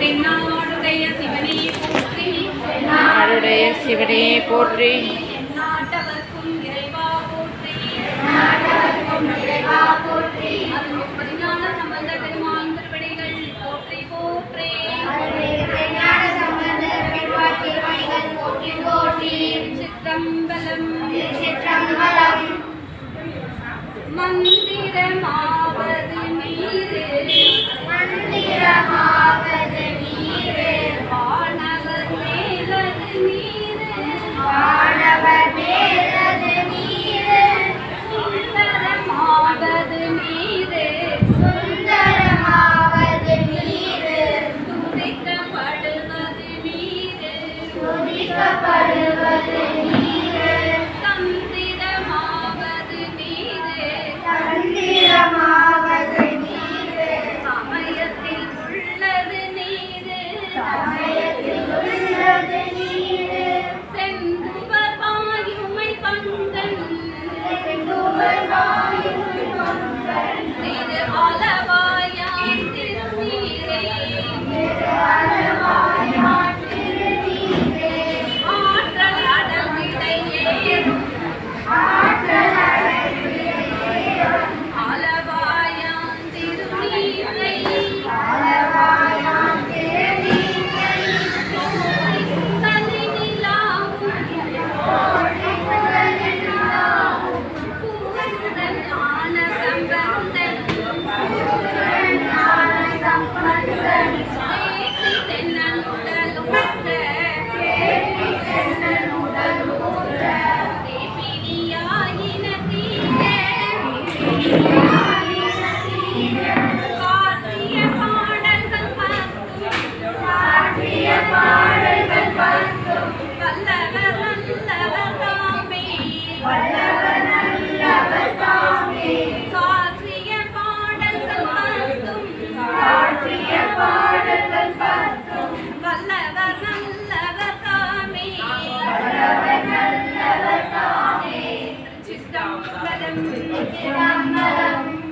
தென்னாடுடைய சிவனே போற்றி. நாடுடைய சிவனே போற்றி. 来了。రామ రామ